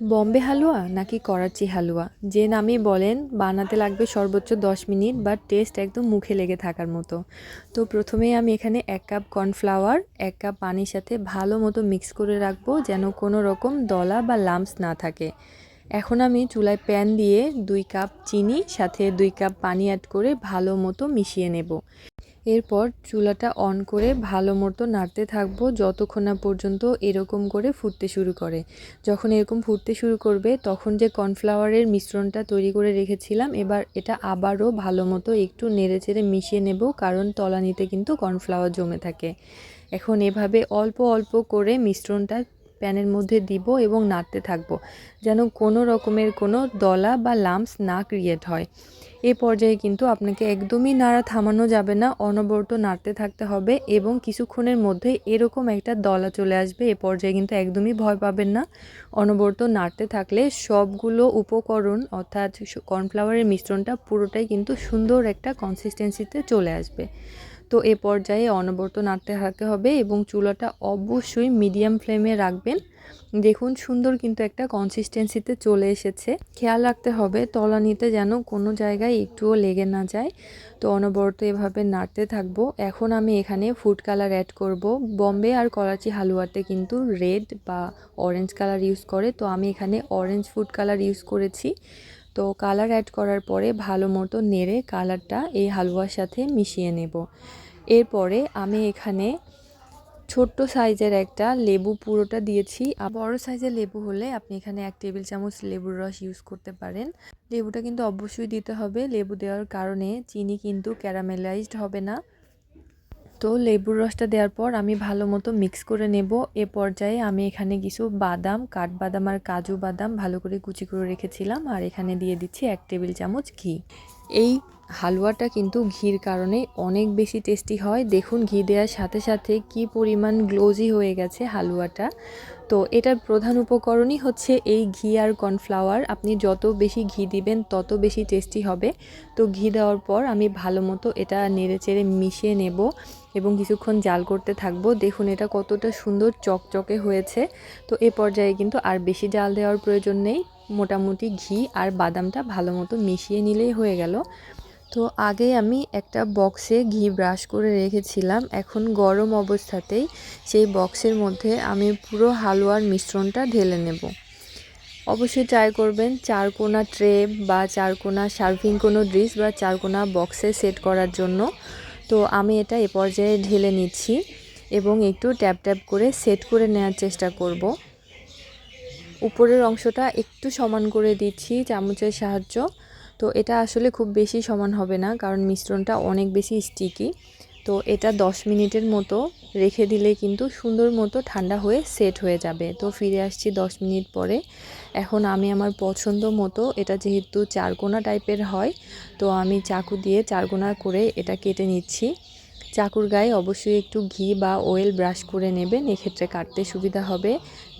বম্বে হালুয়া নাকি করাচি হালুয়া? যে নামই বলেন, বানাতে লাগবে সর্বোচ্চ দশ মিনিট বা টেস্ট একদম মুখে লেগে থাকার মতো। তো প্রথমেই আমি এখানে এক কাপ কর্নফ্লাওয়ার, এক কাপ পানির সাথে ভালো মতো মিক্স করে রাখব যেন কোনো রকম দলা বা লাম্পস না থাকে। এখন আমি চুলায় প্যান দিয়ে দুই কাপ চিনি, সাথে দুই কাপ পানি অ্যাড করে ভালো মতো মিশিয়ে নেব। এরপর চুলাটা অন করে ভালো মতো নাড়তে থাকব যতক্ষণ না পর্যন্ত এরকম করে ফুটতে শুরু করে। যখন এরকম ফুটতে শুরু করবে, তখন যে কর্নফ্লাওয়ারের মিশ্রণটা তৈরি করে রেখেছিলাম, এবার এটা আবারও ভালো মতো একটু নেড়ে চেড়ে মিশিয়ে নেব, কারণ তলানিতে কিন্তু কর্নফ্লাওয়ার জমে থাকে। এখন এভাবে অল্প অল্প করে মিশ্রণটা প্যানের মধ্যে দিব এবং নাড়তে থাকব, যেন কোনো রকমের কোনো দলা বা লাম্পস না ক্রিয়েট হয়। এ পর্যায়ে কিন্তু আপনাকে একদমই নাড়া থামানো যাবে না, অনবরত নাড়তে থাকতে হবে এবং কিছুক্ষণের মধ্যে এরকম একটা দলা চলে আসবে, এ পর্যায়ে কিন্তু একদমই ভয় পাবেন না। অনবরত নাড়তে থাকলে সবগুলো উপকরণ অর্থাৎ কর্নফ্লাওয়ারের মিশ্রণটা পুরোটাই কিন্তু সুন্দর একটা কনসিস্টেন্সিতে চলে আসবে। তো এ পর্যায়ে অনবরত নাড়তে থাকতে হবে এবং চুলাটা অবশ্যই মিডিয়াম ফ্লেমে রাখবেন। দেখুন, সুন্দর কিন্তু একটা কনসিস্টেন্সিতে চলে এসেছে। খেয়াল রাখতে হবে, তলানিতে যেন কোনো জায়গায় একটুও লেগে না যায়। তো অনবরত এভাবে নাড়তে থাকব। এখন আমি এখানে ফুড কালার অ্যাড করব। বম্বে আর করাচি হালুয়াতে কিন্তু রেড বা অরেঞ্জ কালার ইউজ করে। তো আমি এখানে অরেঞ্জ ফুড কালার ইউজ করেছি। তো কালার অ্যাড করার পরে ভালো মতো নেড়ে কালারটা এই হালুয়ার সাথে মিশিয়ে নেব। এরপরে আমি এখানে ছোট্ট সাইজের একটা লেবু পুরোটা দিয়েছি। বড় সাইজের লেবু হলে আপনি এখানে এক টেবিল চামচ লেবুর রস ইউজ করতে পারেন। লেবুটা কিন্তু অবশ্যই দিতে হবে। লেবু দেওয়ার কারণে চিনি কিন্তু ক্যারামেলাইজড হবে না। তো লেবুর রসটা দেওয়ার পর আমি ভালো মতো মিক্স করে নেব। এ পর্যায়ে আমি এখানে কিছু বাদাম, কাঠবাদাম আর কাজু বাদাম ভালো করে কুচি করে রেখেছিলাম। আর এখানে দিয়ে দিচ্ছি এক টেবিল চামচ ঘি। এই হালুয়াটা কিন্তু ঘির কারণে অনেক বেশি টেস্টি হয়। দেখুন, ঘি দেওয়ার সাথে সাথে কি পরিমাণ গ্লোজি হয়ে গেছে হালুয়াটা। তো এটার প্রধান উপকরণই হচ্ছে এই ঘি আর কর্নফ্লাওয়ার আপনি যত বেশি ঘি দিবেন, তত বেশি টেস্টি হবে। তো ঘি দেওয়ার পর আমি ভালো মতো এটা নেড়ে চেড়ে মিশিয়ে নেব এবং কিছুক্ষণ জাল করতে থাকব। দেখুন, এটা কতটা সুন্দর চকচকে হয়েছে। তো এ পর্যায়ে কিন্তু আর বেশি জাল দেওয়ার প্রয়োজন নেই। মোটামুটি ঘি আর বাদামটা ভালো মতো মিশিয়ে নিলেই হয়ে গেল। তো আগে আমি একটা বক্সে ঘি ব্রাশ করে রেখেছিলাম, এখন গরম অবস্থাতেই সেই বক্সের মধ্যে আমি পুরো হালুয়ার মিশ্রণটা ঢেলে নেব। অবশ্যই ট্রাই করবেন, চারকোনা ট্রে বা চারকোনা সার্ভিং কোনো ডিশ বা চারকোনা বক্সে সেট করার জন্য। তো আমি এটা এ পর্যায়ে ঢেলে নিচ্ছি এবং একটু ট্যাপ ট্যাপ করে সেট করে নেওয়ার চেষ্টা করব। উপরের অংশটা একটু সমান করে দিচ্ছি, চামচের সাহায্য। তো এটা আসলে খুব বেশি সমান হবে না, কারণ মিশ্রণটা অনেক বেশি স্টিকি তো এটা 10 মিনিটের মতো রেখে দিলে কিন্তু সুন্দর মতো ঠান্ডা হয়ে সেট হয়ে যাবে। তো ফিরে আসছি 10 মিনিট পরে। এখন আমি আমার পছন্দ মতো, এটা যেহেতু চারকোনা টাইপের হয়, তো আমি চাকু দিয়ে চারকোনা করে এটা কেটে নিচ্ছি। চাকুর গায়ে অবশ্যই একটু ঘি বা অয়েল ব্রাশ করে নেবেন, এক্ষেত্রে কাটতে সুবিধা হবে।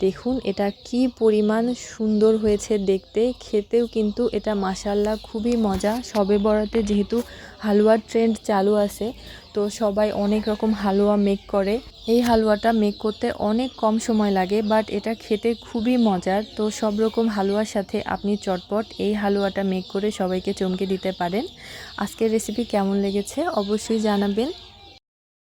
দেখুন, এটা কি পরিমাণ সুন্দর হয়েছে দেখতে। খেতেও কিন্তু এটা মাসাল্লা খুবই মজা। সবে বরাতে যেহেতু হালুয়ার ট্রেন্ড চালু আছে, তো সবাই অনেক রকম হালুয়া মেক করে। এই হালুয়াটা মেক করতে অনেক কম সময় লাগে বাট এটা খেতে খুবই মজার। তো সব রকম হালুয়ার সাথে আপনি চটপট এই হালুয়াটা মেক করে সবাইকে চমকে দিতে পারেন। আজকের রেসিপি কেমন লেগেছে অবশ্যই জানাবেন।